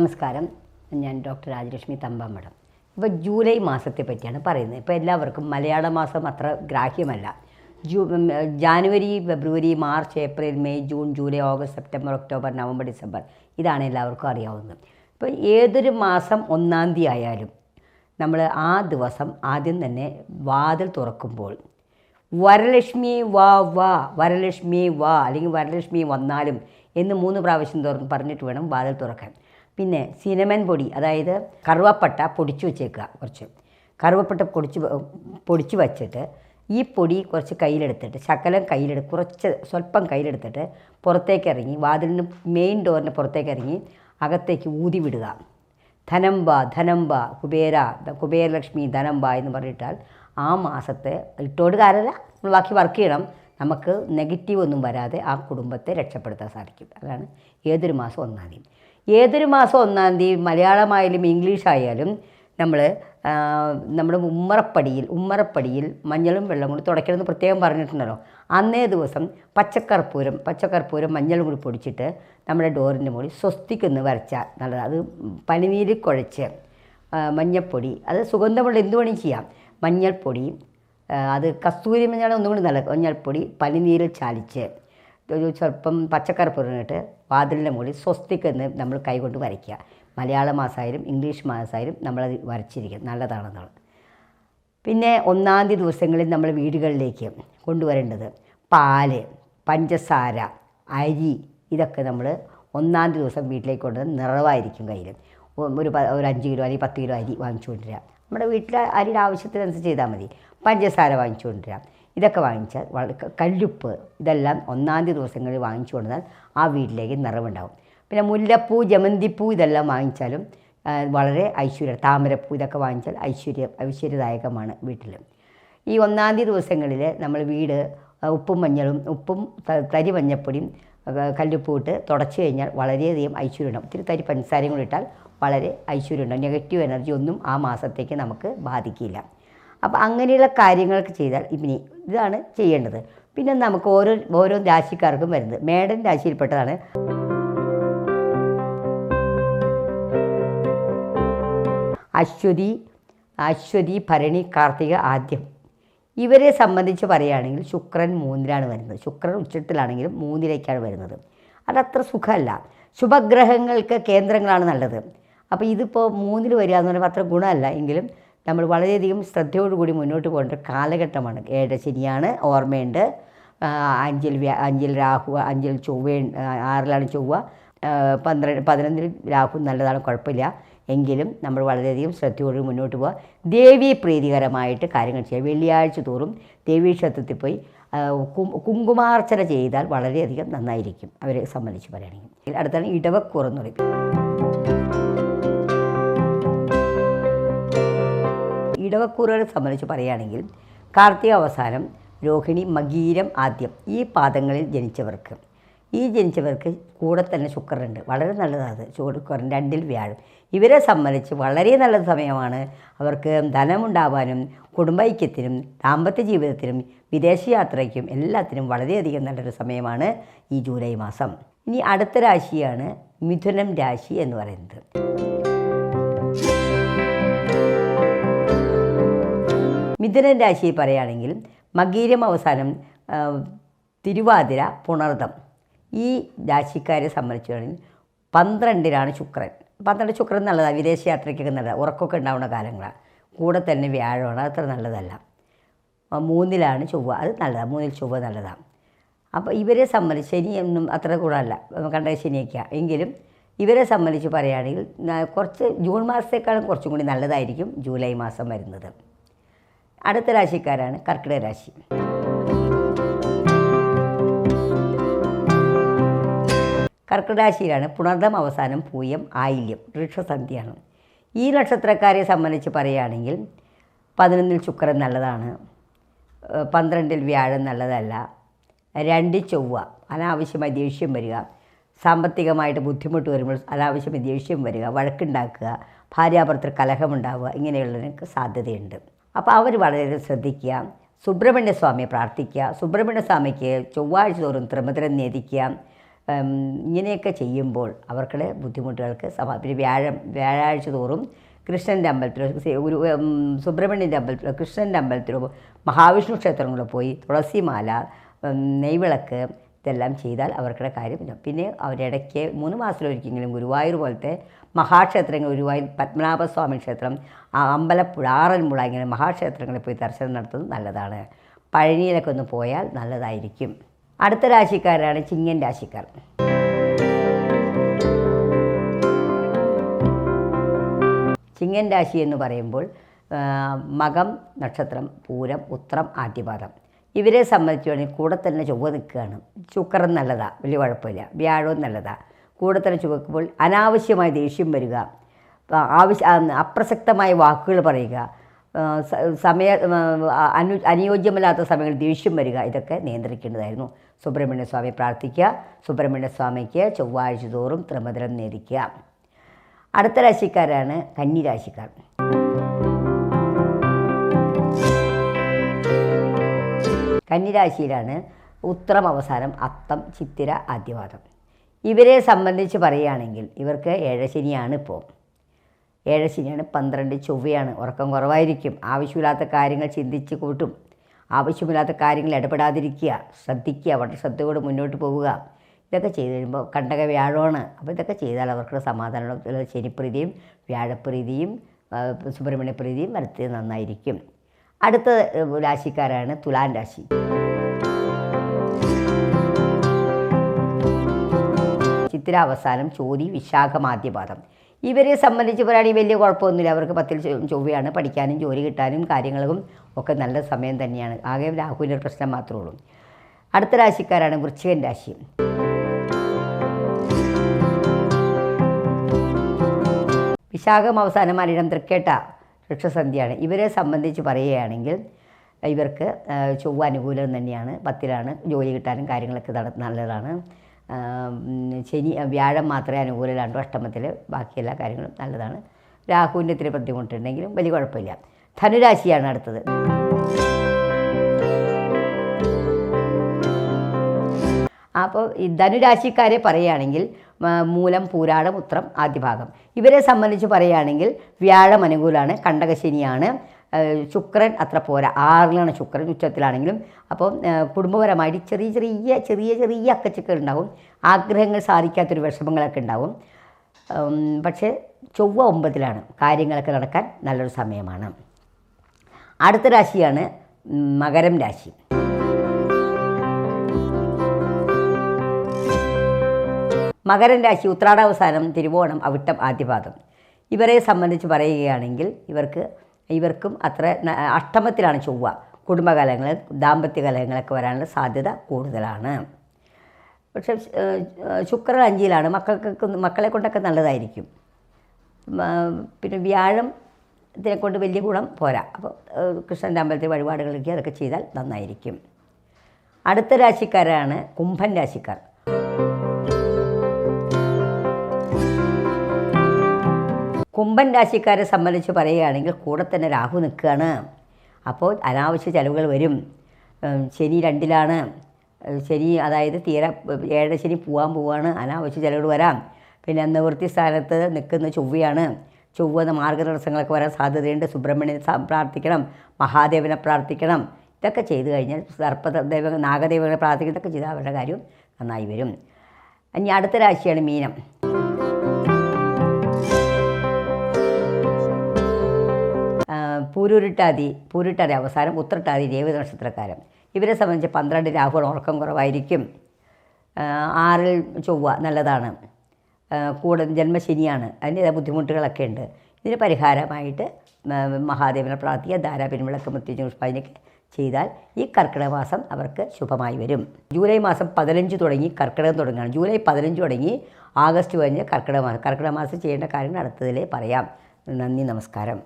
നമസ്കാരം. ഞാൻ ഡോക്ടർ രാജലക്ഷ്മി തമ്പാമഠം. ഇപ്പോൾ ജൂലൈ മാസത്തെ പറ്റിയാണ് പറയുന്നത്. ഇപ്പോൾ എല്ലാവർക്കും മലയാള മാസം അത്ര ഗ്രാഹ്യമല്ല. ജൂ January February March April May June July August September October November December ഇതാണ് എല്ലാവർക്കും അറിയാവുന്നത്. ഇപ്പോൾ ഏതൊരു മാസം ഒന്നാം തീയതി ആയാലും നമ്മൾ ആ ദിവസം ആദ്യം തന്നെ വാതിൽ തുറക്കുമ്പോൾ വരലക്ഷ്മി വാ വാ വരലക്ഷ്മി വാ അല്ലെങ്കിൽ വരലക്ഷ്മി വന്നാലും എന്ന് മൂന്ന് പ്രാവശ്യം തുറന്ന് പറഞ്ഞിട്ട് വേണം വാതിൽ തുറക്കാൻ. പിന്നെ സിനമൻ പൊടി അതായത് കറുവപ്പട്ട പൊടിച്ചു വെച്ചേക്കുക കുറച്ച്. കറുവപ്പട്ട പൊടിച്ച് പൊടിച്ച് വച്ചിട്ട് ഈ പൊടി കുറച്ച് കയ്യിലെടുത്തിട്ട് ശകലം കയ്യിലെടു കുറച്ച് സ്വല്പം കയ്യിലെടുത്തിട്ട് പുറത്തേക്ക് ഇറങ്ങി വാതിലിന് മെയിൻ ഡോറിന് പുറത്തേക്ക് ഇറങ്ങി അകത്തേക്ക് ഊതി വിടുക. ധനംബ ധനംബ കുബേര കുബേരലക്ഷ്മി ധനംബ എന്ന് പറഞ്ഞിട്ടാൽ ആ മാസത്തെ ഇട്ടോട് കാര്യമല്ല നമ്മൾ ബാക്കി വർക്ക് ചെയ്യണം. നമുക്ക് നെഗറ്റീവ് ഒന്നും വരാതെ ആ കുടുംബത്തെ രക്ഷപ്പെടുത്താൻ സാധിക്കും. അതാണ് ഏതൊരു മാസം ഒന്നാം തീയതി. ഏതൊരു മാസം ഒന്നാം തീയതി മലയാളമായാലും ഇംഗ്ലീഷ് ആയാലും നമ്മൾ നമ്മുടെ ഉമ്മറപ്പടിയിൽ ഉമ്മറപ്പടിയിൽ മഞ്ഞളും വെള്ളം കൂടി തുടയ്ക്കണമെന്ന് പ്രത്യേകം പറഞ്ഞിട്ടുണ്ടല്ലോ. അന്നേ ദിവസം പച്ചക്കർപ്പൂരം പച്ചക്കർപ്പൂരം മഞ്ഞളും കൂടി പൊടിച്ചിട്ട് നമ്മുടെ ഡോറിന്റെ മുകളിൽ സ്വസ്തിക്കുന്ന് വരച്ചാൽ നല്ലത്. അത് പനിനീര് കുഴച്ച് മഞ്ഞൾപ്പൊടി അത് സുഗന്ധമുള്ള എന്ത് വേണമെങ്കിലും ചെയ്യാം. മഞ്ഞൾപ്പൊടി അത് കസ്തൂരി മഞ്ഞൾ ഒന്നുകൂടി നല്ല മഞ്ഞൾപ്പൊടി പനിനീരിൽ ചാലിച്ച് ഒരു സ്വല്പം പച്ചക്കറി ഇട്ട് വാതിലിന്റെ മുകളിൽ സ്വസ്തിക്കെന്ന് നമ്മൾ കൈകൊണ്ട് വരയ്ക്കുക. മലയാള മാസമായാലും ഇംഗ്ലീഷ് മാസമായാലും നമ്മളത് വരച്ചിരിക്കും നല്ലതാണെന്നുള്ളത് പിന്നെ ഒന്നാം തീയതി ദിവസങ്ങളിൽ നമ്മൾ വീടുകളിലേക്ക് കൊണ്ടുവരേണ്ടത് പാൽ പഞ്ചസാര അരി ഇതൊക്കെ നമ്മൾ ഒന്നാം ദിവസം വീട്ടിലേക്ക് കൊണ്ടുവന്ന് നിറവായിരിക്കും കയ്യിൽ. ഒരു ഒരു അഞ്ച് കിലോ അല്ലെങ്കിൽ പത്ത് കിലോ അരി വാങ്ങിച്ചു കൊണ്ടുവരിക നമ്മുടെ വീട്ടിലെ അരിയുടെ ആവശ്യത്തിനനുസരിച്ച് ചെയ്താൽ മതി. പഞ്ചസാര വാങ്ങിച്ചു കൊണ്ടുവരിക ഇതൊക്കെ വാങ്ങിച്ചാൽ കല്ലുപ്പ് ഇതെല്ലാം ഒന്നാം തീയതി ദിവസങ്ങളിൽ വാങ്ങിച്ചു കൊണ്ടാൽ ആ വീട്ടിലേക്ക് നിറവുണ്ടാവും. പിന്നെ മുല്ലപ്പൂ ജമന്തിപ്പൂ ഇതെല്ലാം വാങ്ങിച്ചാലും വളരെ ഐശ്വര്യ താമരപ്പൂ ഇതൊക്കെ വാങ്ങിച്ചാൽ ഐശ്വര്യ ഐശ്വര്യദായകമാണ് വീട്ടിൽ. ഈ ഒന്നാം തീയതി ദിവസങ്ങളിൽ നമ്മൾ വീട് ഉപ്പും മഞ്ഞളും ഉപ്പും തരി മഞ്ഞപ്പൊടിയും കല്ലുപ്പൂട്ട് തുടച്ചു കഴിഞ്ഞാൽ വളരെയധികം ഐശ്വര്യം ഉണ്ടാവും ഇത്തിരി തരി പഞ്ചസാരയും കൂടി ഇട്ടാൽ വളരെ ഐശ്വര്യം ഉണ്ടാവും നെഗറ്റീവ് എനർജി ഒന്നും ആ മാസത്തേക്ക് നമുക്ക് ബാധിക്കില്ല. അപ്പോൾ അങ്ങനെയുള്ള കാര്യങ്ങളൊക്കെ ചെയ്താൽ ഇനി ഇതാണ് ചെയ്യേണ്ടത്. പിന്നെ നമുക്ക് ഓരോ ഓരോ രാശിക്കാർക്കും വരുന്നത്. മേടൻ രാശിയിൽപ്പെട്ടതാണ്. അശ്വതി അശ്വതി ഭരണി കാർത്തിക ആദ്യം. ഇവരെ സംബന്ധിച്ച് പറയുകയാണെങ്കിൽ ശുക്രൻ മൂന്നിലാണ് വരുന്നത്. ശുക്രൻ ഉച്ചത്തിലാണെങ്കിലും മൂന്നിലേക്കാണ് വരുന്നത്. അതത്ര സുഖമല്ല. ശുഭഗ്രഹങ്ങൾക്ക് കേന്ദ്രങ്ങളാണ് നല്ലത്. അപ്പോൾ ഇതിപ്പോൾ മൂന്നിൽ വരിക എന്ന് പറയുമ്പോൾ അത്ര ഗുണമല്ല. എങ്കിലും നമ്മൾ വളരെയധികം ശ്രദ്ധയോടുകൂടി മുന്നോട്ട് പോകേണ്ട കാലഘട്ടമാണ്. ഏഴശനിയാണ് ഓർമ്മയുണ്ട്. അഞ്ചിൽ അഞ്ചിൽ രാഹു അഞ്ചിൽ ചൊവ്വ ആറിലാണ് ചൊവ്വ. പന്ത്രണ്ട് പതിനൊന്നിൽ രാഹു നല്ലതാണ് കുഴപ്പമില്ല. എങ്കിലും നമ്മൾ വളരെയധികം ശ്രദ്ധയോടെ മുന്നോട്ട് പോവുക. ദേവി പ്രീതികരമായിട്ട് കാര്യങ്ങൾ ചെയ്യുക. വെള്ളിയാഴ്ച തോറും ദേവീക്ഷേത്രത്തിൽ പോയി കുങ്കുമാർച്ചന ചെയ്താൽ വളരെയധികം നന്നായിരിക്കും. അവരെ സംബന്ധിച്ച് പറയുകയാണെങ്കിൽ. അടുത്താണ് ഇടവക്കൂറെന്ന് പറയും ഇടവക്കൂറുകളെ സംബന്ധിച്ച് പറയുകയാണെങ്കിൽ കാർത്തിക അവസാനം രോഹിണി മകീരം ആദ്യം ഈ പാദങ്ങളിൽ ജനിച്ചവർക്ക്. ഈ ജനിച്ചവർക്ക് കൂടെ തന്നെ ശുക്രനുണ്ട്. വളരെ നല്ലതാണ്. ശുക്രൻ രണ്ടിൽ വ്യാഴം. ഇവരെ സംബന്ധിച്ച് വളരെ നല്ല സമയമാണ് അവർക്ക് ധനമുണ്ടാവാനും കുടുംബൈക്യത്തിനും ദാമ്പത്യ ജീവിതത്തിനും വിദേശയാത്രയ്ക്കും എല്ലാത്തിനും വളരെയധികം നല്ലൊരു സമയമാണ് ഈ ജൂലൈ മാസം. ഇനി അടുത്ത രാശിയാണ് മിഥുനം രാശി എന്ന് പറയുന്നത്. മിഥുനൻ രാശിയെ പറയുകയാണെങ്കിൽ മകീരം അവസാനം തിരുവാതിര പുണർദം. ഈ രാശിക്കാരെ സംബന്ധിച്ചാണെങ്കിൽ പന്ത്രണ്ടിനാണ് ശുക്രൻ. പന്ത്രണ്ട് ശുക്രൻ നല്ലതാണ് വിദേശയാത്രയ്ക്കൊക്കെ നല്ലതാണ് ഉറക്കമൊക്കെ ഉണ്ടാവുന്ന കാലങ്ങളാണ് കൂടെ തന്നെ വ്യാഴമാണ് അത്ര നല്ലതല്ല. മൂന്നിലാണ് ചൊവ്വ അത് നല്ലതാണ് മൂന്നിൽ ചൊവ്വ നല്ലതാണ് അപ്പോൾ ഇവരെ സംബന്ധിച്ച് ശനിയൊന്നും അത്ര ഗുണമല്ല കണ്ട ശനിയൊക്കെയാണ് എങ്കിലും ഇവരെ സംബന്ധിച്ച് പറയുകയാണെങ്കിൽ കുറച്ച് ജൂൺ മാസത്തേക്കാളും കുറച്ചും കൂടി നല്ലതായിരിക്കും ജൂലൈ മാസം വരുന്നത്. അടുത്ത രാശിക്കാരാണ് കർക്കിടക രാശി. കർക്കിടരാശിയിലാണ് പുണർദം അവസാനം പൂയം ആയില്യം വൃക്ഷസന്ധിയാണ്. ഈ നക്ഷത്രക്കാരെ സംബന്ധിച്ച് പറയുകയാണെങ്കിൽ പതിനൊന്നിൽ ശുക്രൻ നല്ലതാണ് പന്ത്രണ്ടിൽ വ്യാഴം നല്ലതല്ല രണ്ട് ചൊവ്വ അനാവശ്യമായി ദേഷ്യം വരിക സാമ്പത്തികമായിട്ട് ബുദ്ധിമുട്ട് വരുമ്പോൾ അനാവശ്യമായി ദേഷ്യം വരിക വഴക്കുണ്ടാക്കുക ഭാര്യാഭർത്തൃ കലഹമുണ്ടാവുക ഇങ്ങനെയുള്ളതിനൊക്കെ സാധ്യതയുണ്ട്. അപ്പോൾ അവർ വളരെ ശ്രദ്ധിക്കുക. സുബ്രഹ്മണ്യ സ്വാമിയെ പ്രാർത്ഥിക്കുക. സുബ്രഹ്മണ്യ സ്വാമിക്ക് ചൊവ്വാഴ്ച തോറും ത്രിമധുരം നേദിക്കുക ഇങ്ങനെയൊക്കെ ചെയ്യുമ്പോൾ അവർക്കുടെ ബുദ്ധിമുട്ടുകൾക്ക് സമാ പിന്നെ വ്യാഴം വ്യാഴാഴ്ച തോറും കൃഷ്ണന്റെ അമ്പലത്തിലോ ഒരു സുബ്രഹ്മണ്യന്റെ അമ്പലത്തിലോ കൃഷ്ണന്റെ അമ്പലത്തിലോ മഹാവിഷ്ണു ക്ഷേത്രങ്ങളിലോ പോയി തുളസിമാല നെയ്വിളക്ക് ഇതെല്ലാം ചെയ്താൽ അവർക്കുടെ കാര്യം. പിന്നെ അവരിടയ്ക്ക് മൂന്ന് മാസത്തിലൊരിക്കലെങ്കിലും ഗുരുവായൂർ പോലത്തെ മഹാക്ഷേത്രങ്ങൾ ഗുരുവായൂർ പത്മനാഭസ്വാമി ക്ഷേത്രം അമ്പലപ്പുഴ ആറന്മുള ഇങ്ങനെ മഹാക്ഷേത്രങ്ങളിൽ പോയി ദർശനം നടത്തുന്നത് നല്ലതാണ്. പഴനിയിലൊക്കെ ഒന്ന് പോയാൽ നല്ലതായിരിക്കും. അടുത്ത രാശിക്കാരാണ് ചിങ്ങൻ രാശിക്കാർ. ചിങ്ങൻ രാശി എന്ന് പറയുമ്പോൾ മകം നക്ഷത്രം പൂരം ഉത്രം ആദ്യപാദം. ഇവരെ സംബന്ധിച്ചുവാണെങ്കിൽ കൂടെ തന്നെ ചൊവ്വ നിൽക്കുകയാണ്. ശുക്രൻ നല്ലതാണ് വലിയ കുഴപ്പമില്ല. വ്യാഴവും നല്ലതാണ് കൂടെ തന്നെ ചുവക്കുമ്പോൾ അനാവശ്യമായ ദേഷ്യം വരിക. ആവശ്യ അപ്രസക്തമായ വാക്കുകൾ പറയുക. സമയ അനു അനുയോജ്യമല്ലാത്ത സമയങ്ങളിൽ ദേഷ്യം വരിക. ഇതൊക്കെ നിയന്ത്രിക്കേണ്ടതായിരുന്നു. സുബ്രഹ്മണ്യ സ്വാമി പ്രാർത്ഥിക്കുക. സുബ്രഹ്മണ്യ സ്വാമിക്ക് ചൊവ്വാഴ്ച തോറും ത്രിമധുരം നേദിക്കുക അടുത്ത രാശിക്കാരാണ് കന്നി കന്നിരാശിയിലാണ് ഉത്രം അവസാനം അത്തം ചിത്തിര ആദ്യവാദം ഇവരെ സംബന്ധിച്ച് പറയുകയാണെങ്കിൽ ഇവർക്ക് ഏഴശനിയാണ് ഇപ്പോൾ ഏഴശനിയാണ് പന്ത്രണ്ട് ചൊവ്വയാണ്. ഉറക്കം കുറവായിരിക്കും. ആവശ്യമില്ലാത്ത കാര്യങ്ങൾ ചിന്തിച്ച് കൂട്ടും. ആവശ്യമില്ലാത്ത കാര്യങ്ങൾ ഇടപെടാതിരിക്കുക ശ്രദ്ധിക്കുക വളരെ ശ്രദ്ധയോടെ മുന്നോട്ട് പോവുക. ഇതൊക്കെ ചെയ്ത് കഴിയുമ്പോൾ കണ്ടക വ്യാഴമാണ്. അപ്പോൾ ഇതൊക്കെ ചെയ്താൽ അവർക്ക് സമാധാനമുള്ള ശനിപ്രീതിയും വ്യാഴപ്രീതിയും സുബ്രഹ്മണ്യപ്രീതിയും വരുത്തിയത് നന്നായിരിക്കും. അടുത്ത രാശിക്കാരാണ് തുലാൻ രാശി. ചിത്ര അവസാനം ചോതി വിശാഖമാദ്യപാദം ഇവരെ സംബന്ധിച്ച് പറയുകയാണെങ്കിൽ വലിയ കുഴപ്പമൊന്നുമില്ല. അവർക്ക് പത്തിൽ ചൊവ്വയാണ് പഠിക്കാനും ജോലി കിട്ടാനും കാര്യങ്ങൾക്കും ഒക്കെ നല്ല സമയം തന്നെയാണ്. ആകെ രാഹുവിന്റെ ഒരു പ്രശ്നം മാത്രമേ ഉള്ളൂ. അടുത്ത രാശിക്കാരാണ് വൃശ്ചികൻ രാശി. വിശാഖം അവസാനം മലിനം തൃക്കേട്ട. വൃക്ഷസന്ധ്യയാണ് ഇവരെ സംബന്ധിച്ച് പറയുകയാണെങ്കിൽ ഇവർക്ക് ചൊവ്വ അനുകൂലം തന്നെയാണ്. പത്തിലാണ് ജോലി കിട്ടാനും കാര്യങ്ങളൊക്കെ നട നല്ലതാണ്. ശനി വ്യാഴം മാത്രമേ അനുകൂലമുള്ളൂ. അഷ്ടമത്തിൽ ബാക്കി എല്ലാ കാര്യങ്ങളും നല്ലതാണ്. രാഹുവിന്റെ ഇത്തിരി ബുദ്ധിമുട്ടുണ്ടെങ്കിലും വലിയ കുഴപ്പമില്ല. ധനുരാശിയാണ് അടുത്തത്. അപ്പോൾ ഈ ധനുരാശിക്കാരെ പറയുകയാണെങ്കിൽ മൂലം പൂരാടം ഉത്രം ആദ്യഭാഗം. ഇവരെ സംബന്ധിച്ച് പറയുകയാണെങ്കിൽ വ്യാഴം അനുകൂലമാണ് കണ്ടകശനിയാണ് ശുക്രൻ അത്ര പോരാ ആറിലാണ് ശുക്രൻ ഉച്ചത്തിലാണെങ്കിലും. അപ്പം കുടുംബപരമായിട്ട് ചെറിയ ചെറിയ ചെറിയ ചെറിയ അക്കച്ചക്കൾ ഉണ്ടാവും ആഗ്രഹങ്ങൾ സാധിക്കാത്തൊരു വിഷമങ്ങളൊക്കെ ഉണ്ടാവും. പക്ഷേ ചൊവ്വ ഒമ്പതിലാണ് കാര്യങ്ങളൊക്കെ നടക്കാൻ നല്ലൊരു സമയമാണ്. അടുത്ത രാശിയാണ് മകരം രാശി. മകരൻ രാശി ഉത്രാടാവസാനം തിരുവോണം അവിട്ടം ആദ്യപാദം. ഇവരെ സംബന്ധിച്ച് പറയുകയാണെങ്കിൽ ഇവർക്ക് ഇവർക്കും അത്ര അഷ്ടമത്തിലാണ് ചൊവ്വ. കുടുംബകലങ്ങളിൽ ദാമ്പത്യ കലഹങ്ങളൊക്കെ വരാനുള്ള സാധ്യത കൂടുതലാണ്. പക്ഷേ ശുക്രൻ അഞ്ചിലാണ്. മക്കൾക്കൊക്കെ മക്കളെ കൊണ്ടൊക്കെ നല്ലതായിരിക്കും. പിന്നെ വ്യാഴം ഇതിനെ കൊണ്ട് വലിയ ഗുണം പോരാ. അപ്പോൾ കൃഷ്ണന്റെ അമ്പലത്തിൽ വഴിപാടുകളൊക്കെ അതൊക്കെ ചെയ്താൽ നന്നായിരിക്കും. അടുത്ത രാശിക്കാരാണ് കുംഭൻ രാശിക്കാർ. കുംഭൻ രാശിക്കാരെ സംബന്ധിച്ച് പറയുകയാണെങ്കിൽ കൂടെ തന്നെ രാഹു നിൽക്കുകയാണ്. അപ്പോൾ അനാവശ്യ ചിലവുകൾ വരും. ശനി രണ്ടിലാണ്. ശനി അതായത് തീരെ ഏഴര ശനി പോകാൻ പോവാണ്. അനാവശ്യ ചിലവുകൾ വരാം. പിന്നെ നിവൃത്തി സ്ഥാനത്ത് നിൽക്കുന്ന ചൊവ്വയാണ്. ചൊവ്വ മാർഗതടസ്സങ്ങളൊക്കെ വരാൻ സാധ്യതയുണ്ട്. സുബ്രഹ്മണ്യനെ പ്രാർത്ഥിക്കണം. മഹാദേവനെ പ്രാർത്ഥിക്കണം. ഇതൊക്കെ ചെയ്തു കഴിഞ്ഞാൽ സർപ്പദേവ നാഗദേവനെ ഇതൊക്കെ ചെയ്താൽ അവരുടെ കാര്യം നന്നായി വരും. ഇനി അടുത്ത രാശിയാണ് മീനം. പൂരുരുട്ടാതി പൂരുട്ടാതി അവസാനം ഉത്രട്ടാതി ദേവത നക്ഷത്രക്കാരൻ. ഇവരെ സംബന്ധിച്ച് പന്ത്രണ്ട് രാഹുൽ ഉറക്കം കുറവായിരിക്കും. ആറിൽ ചൊവ്വ നല്ലതാണ്. കൂടെ ജന്മശനിയാണ് അതിന്റെ ബുദ്ധിമുട്ടുകളൊക്കെ ഉണ്ട്. ഇതിന് പരിഹാരമായിട്ട് മഹാദേവനെ പ്രാർത്ഥിക്കുക ധാരാ പിൻവിളക്ക് പുഷ്പാതിനൊക്കെ ചെയ്താൽ ഈ കർക്കിടക മാസം അവർക്ക് ശുഭമായി വരും. ജൂലൈ മാസം പതിനഞ്ച് തുടങ്ങി കർക്കിടകം തുടങ്ങുകയാണ്. ജൂലൈ പതിനഞ്ച് തുടങ്ങി ആഗസ്റ്റ് കഴിഞ്ഞ് കർക്കിടക മാസം. കർക്കിടക മാസം ചെയ്യേണ്ട കാര്യങ്ങൾ അടുത്തതിലേ പറയാം. നന്ദി നമസ്കാരം.